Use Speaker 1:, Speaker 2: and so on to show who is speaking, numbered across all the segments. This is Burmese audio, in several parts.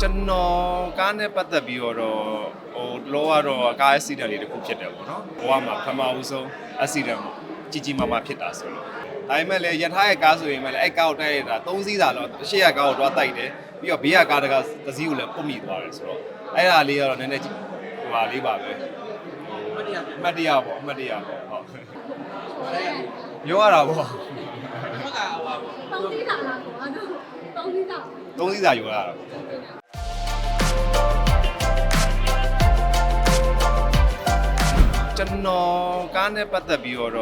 Speaker 1: ကျွန်တော်ကားနဲ့ပတ်သက်ပြီးတော့ဟိုလောကတော့ကားအက်ဆီဒန့်လေးတစ်ခုဖြစ်တယ်ပေါ့နော်ဘဝမှာပထမဦးဆုံးအက်ဆီဒန့်ကြီးကြီးမားမားဖြစ်တာဆိုတော့ဒါပေမဲ့လည်းယထာရဲ့ကားဆိုရင်လည်းအဲ့ကားကိုတိုက်ရတာ၃စီးသာတော့ရှေ့ကကားကိုတွားတိုက်တယ်ပြီးတော့ဘေးကကားတကတစ်စီးကိုလည်းပုတ်မိသွားတယ်ဆိုတော့အဲ့ဒါလေးကတော့နည်းနည်းဟိုပါလေးပါပဲအမှတ်တရပေါ့အမှတ်တရပေါ့ဟုတ်ပြောရတာပေါ့
Speaker 2: တောင်းသေးတာလားကွာတော့တောင်းသေးတာ
Speaker 1: သုံးစီးစာယူရတာ ကျွန်တော်ကားနဲ့ပတ်သက်ပြီးတော့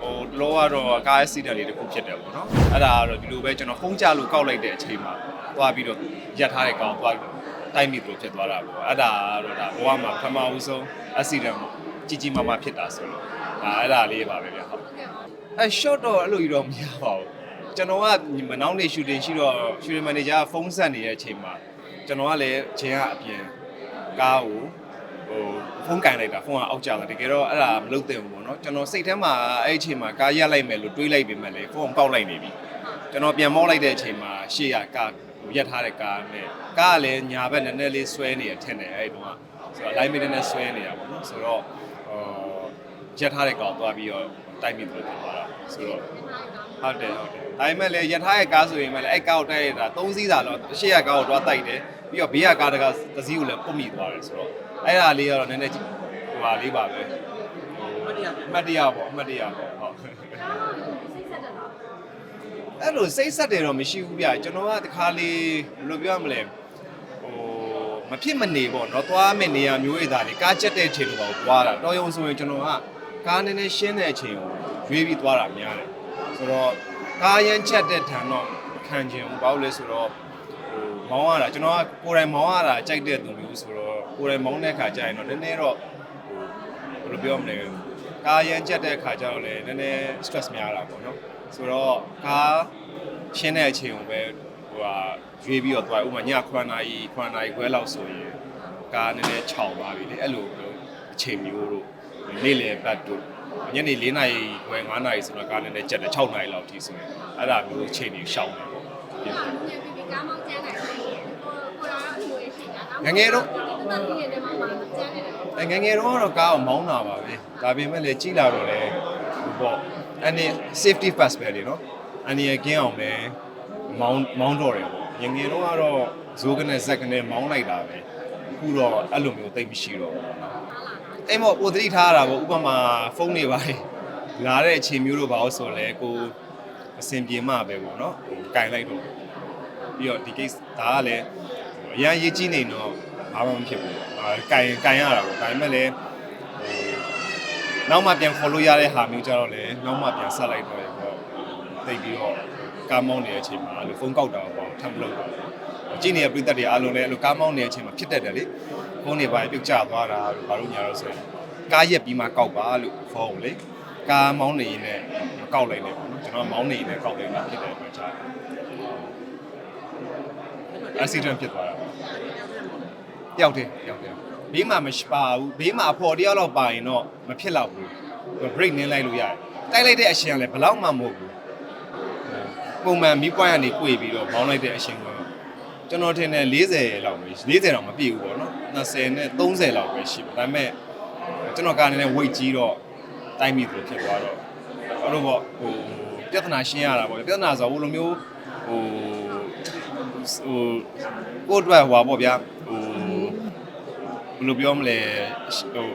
Speaker 1: ဟိုလောကတော့ကားအက်ဆီဒန့်လေးတစ်ခုဖြစ်တယ်ပေါ့နော်အဲ့ဒါကတော့ဒီလိုပဲကျွန်တော်ဖုံးကြလို့ကောက်လိုက်တဲ့အချိန်မှာသွားပြီးတော့ရက်ထားတဲ့ကောင်သွားပြီးတော့တိုက်မိလို့ဖြစ်သွားတာပေါ့အဲ့ဒါကတော့ဒါဘဝမှာပထမဦးဆုံးအက်ဆီဒန့်ကြီးကြီးမားမားဖြစ်တာဆိုတော့ဒါအဲ့ဒါလေးပါပဲဗျဟုတ်အဲ short တော့အဲ့လိုကြီးတော့မရပါဘူးကျွန်တော်ကမနောင်းနေ shooting ရှိတော့ shooting manager ကဖုန်းဆက်နေတဲ့အချိန်မှာကျွန်တော်ကလည်းချင်းကအပြင်ကားကို ဟိုဖုန်းကန်လိုက်တာဖုန်းကအောက်ကျလာတကယ်တော့အဲ့ဒါမလုပ်သင့်ဘူးပေါ့နော်ကျွန်တော်စိတ်ထဲမှာအဲ့အချိန်မှာကားရက်လိုက်မယ်လို့တွေးလိုက်ပေမဲ့လည်းဖုန်းပေါက်လိုက်နေပြီကျွန်တော်ပြန်မောက်လိုက်တဲ့အချိန်မှာရှေ့ကကားဟိုရက်ထားတဲ့ကားနဲ့ကားကလည်းညာဘက်နည်းနည်းလေးဆွဲနေရထင်တယ်အဲ့တုန်းကဆိုတော့ line မီနည်းနည်းဆွဲနေတာပေါ့နော်ဆိုတော့ဟိုရက်ထားတဲ့ကောင်သွားပြီးတော့တိုက်မိလို့ဖြစ်သွားတာဆိုတော့ဟုတ်တယ်ဟုတ်တယ်ဒါပေမဲ့လည်းယထာရဲ့ကားဆိုရင်လည်းအဲ့ကားကိုတိုက်ရတာ၃စီးသာတော့ရှေ့ကကားကိုတွားတိုက်တယ်ပြီးတော့ဘေးကကားတကတစ်စီးကိုလည်းပုတ်မိသွားတယ်ဆိုတော့ အဲ့ဒါလေးကတော့နည်းနည်းဟိုပါလေးပါပဲအမှတ်တရပေါ့အမှတ်တရပေါ့ဟုတ်အဲ့လိုစိတ်ဆက်တယ်တော့မရှိဘူးဗျကျွန်တော်ကတခါလေးဘယ်လိုပြောရမလဲဟိုမဖြစ်မနေပေါ့နော်သွားမယ့်နေရာမျိုးတွေဒါလေးကားချက်တဲ့အချိန်တော့သွားတာတော်ရုံဆိုရင်ကျွန်တော်ကကားနည်းနည်းရှင်းတဲ့အချိန်ကိုရွေးပြီးသွားတာများတယ်ဆိုတော့ကားရမ်းချက်တဲ့ထံတော့ခံကျင်ဘူးဘာလို့လဲဆိုတော့ မောင်းရတာကျွန်တော်ကကိုယ်တိုင်မောင်းရတာကြိုက်တဲ့သူမျိုးဆိုတော့ကိုယ်တိုင်မောင်းတဲ့ခါကျရင်တော့နည်းနည်းတော့ဟိုဘယ်လိုပြောမလဲကားရမ်းချက်တဲ့ခါကျတော့လည်းနည်းနည်း stress များတာပေါ့နော်ဆိုတော့ကားရှင်းတဲ့အချိန်ကိုပဲဟိုဟာရွေးပြီးတော့သွားဥပမာည9နာရီ9နာရီခွဲလောက်ဆိုရင်ကားနည်းနည်းခြောက်သွားပြီလေအဲ့လိုမျိုးအချိန်မျိုးတို့နေ့လယ်ဘက်တို့ညနေ4နာရီခွဲ9နာရီဆိုတော့ကားနည်းနည်းကြက်တယ်6နာရီလောက်ထိဆိုရင်အဲ့ဒါမျိုးအချိန်ကြီးရှောင်တယ်ပေါ့
Speaker 2: ဒီမှာ ငယ်ပြီးကားမောင်းကျန်းတယ်ကိုကိုရာအလိုရရှိတာ
Speaker 1: ငယ်ငယ်တော့
Speaker 2: တက်တည်တဲ့မှာမှာကျန်းနေတယ်
Speaker 1: အဲငယ်ငယ်တော့ကတော့ကားကိုမောင်းတာပါပဲဒါပေမဲ့လည်းကြီးလာတော့လေဟိုပေါ့အနေ safety first ပဲလေနော်အနေရကင်းအောင်လည်းမောင်းမောင်းတော့တယ်ပေါ့ငယ်ငယ်တော့ကတော့ဇိုးကနေဇက်ကနေမောင်းလိုက်တာပဲအခုတော့အဲ့လိုမျိုးသိပ်မရှိတော့ဘူးအဲ့မောပိုသတိထားရတာပေါ့ဥပမာဖုန်းတွေပါလေလာတဲ့အချိန်မျိုးတို့ဘာလို့ဆိုလဲကို အဆင်ပြေမှပဲပေါ့နော်ဟိုကင်လိုက်တော့ပြီးတော့ဒီ case ဒါကလည်းအရန်ရေးကြည့်နေတော့ဘာမှမဖြစ်ဘူးအာကင်ကင်ရတာပေါ့ဒါပေမဲ့လည်းဟိုနောက်မှပြန် follow ရတဲ့ဟာမျိုးကြတော့လေနောက်မှပြန်ဆက်လိုက်တော့ရပေါ့သိပြီးတော့ကားမောင်းနေတဲ့အချိန်မှာအဲ့လိုဖုန်းကောက်တာပေါ့ထပ်မလုပ်တော့ကြည့်နေတဲ့ပြည်သက်တွေအားလုံးလည်းအဲ့လိုကားမောင်းနေတဲ့အချိန်မှာဖြစ်တတ်တယ်လေဖုန်းတွေပါပြုတ်ကျသွားတာတို့ဘာလို့ညာတော့ဆိုရင်ကားရက်ပြီးမှကောက်ပါလို့ဖုန်းလေ ကားမောင်းနေရင်လည်းမကောက်လိုက်နဲ့ပေါ့နော်ကျွန်တော်မောင်းနေရင်လည်းကောက်လိုက်တာဖြစ်တဲ့အတွက်ကြောင့် accident ဖြစ်သွားတာတယောက်တည်းတယောက်တည်းဘေးမှာမရှိပါဘူးဘေးမှာအဖော်တယောက်လောက်ပါရင်တော့မဖြစ်တော့ဘူး break နင်းလိုက်လို့ရတယ်တိုက်လိုက်တဲ့အရှင်ကလည်းဘလောက်မှမဟုတ်ဘူးပုံမှန်မီးပွိုင်းကနေ꿰ပြီးတော့မောင်းလိုက်တဲ့အရှင်ကကျွန်တော်ထင်တယ်40လောက်ပဲ40တော့မပြည့်ဘူးပေါ့နော်20နဲ့30လောက်ပဲရှိပါဒါပေမဲ့ကျွန်တော်ကားနေနဲ့ weight ကြီးတော့ တိုင်းမိသလိုဖြစ်သွားတော့အဲ့လိုပေါ့ဟိုပြဿနာရှင်းရတာပေါ့ပြဿနာဆိုဘယ်လိုမျိုးဟိုဟိုကိုယ့်အတွက်ဟွာပေါ့ဗျာဟိုဘယ်လိုပြောမလဲဟို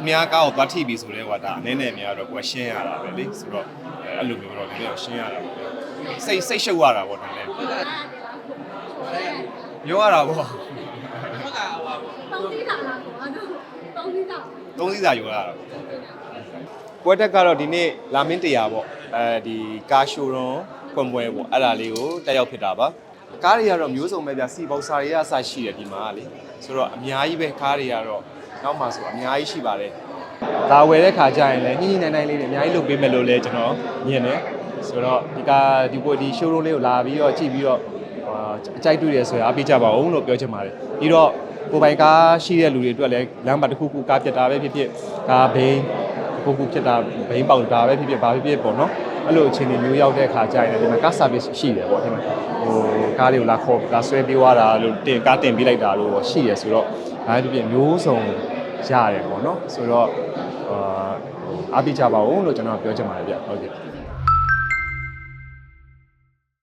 Speaker 1: အများကားကိုသွားထိပြီဆိုလဲဟွာဒါအနေနဲ့အများတော့ကိုယ်ရှင်းရတာပဲလေဆိုတော့အဲ့လိုမျိုးတော့ဒီလိုရှင်းရတာပေါ့စိတ်စိတ်ရှုပ်ရတာပေါ့ဒါလည်းပြောရတာပေါ့
Speaker 2: တောင်းသေးတာလားကွာတော့တောင်းသေးတာ
Speaker 1: သုံးစီးစာယူရတာပွဲ တက်ကတော့ဒီနေ့လာမင်းတရားပေါ့အဲဒီကားရှိုးရွန်ဖွင့်ပွဲပေါ့အဲ့ဒါလေးကိုတက်ရောက်ဖြစ်တာပါကားတွေကတော့မျိုးစုံပဲဗျစီပေါက်စာတွေကစရှိတယ်ဒီမှာကလေဆိုတော့အများကြီးပဲကားတွေကတော့နောက်မှဆိုအများကြီးရှိပါတယ်ဒါဝယ်တဲ့ခါကျရင်လည်းညှိညှိနှိုင်းနှိုင်းလေးတွေအများကြီးလုပ်ပေးမယ်လို့လည်းကျွန်တော်မြင်တယ်ဆိုတော့ဒီကားဒီပွဲဒီ showroom လေးကိုလာပြီးတော့ကြည့်ပြီးတော့အာအကြိုက်တွေ့တယ်ဆိုရင်အားပေးကြပါဦးလို့ပြောချင်ပါတယ်ပြီးတော့ကိုယ်ပိုင်ကားရှိတဲ့လူတွေအတွက်လည်းလမ်းမှာတစ်ခုခုကားပြတ်တာပဲဖြစ်ဖြစ်ကားဘိန်း တစ်ခုခုဖြစ်တာဘိန်းပေါက်တာပဲဖြစ်ဖြစ်ဘာဖြစ်ဖြစ်ပေါ့နော်အဲ့လိုအခြေအနေမျိုးရောက်တဲ့အခါကျရင်လည်းဒီမှာကား service ရှိတယ်ပေါ့ဒီမှာဟိုကားတွေကိုလာခေါ်လာဆွဲပေးသွားတာလို့တင်ကားတင်ပေးလိုက်တာလို့ရှိရဆိုတော့ဒါဖြစ်ဖြစ်မျိုးစုံရတယ်ပေါ့နော်ဆိုတော့အာအားပေးကြပါဦးလို့ကျွန်တော်ပြောချင်ပါတယ်ဗျဟုတ်ကဲ့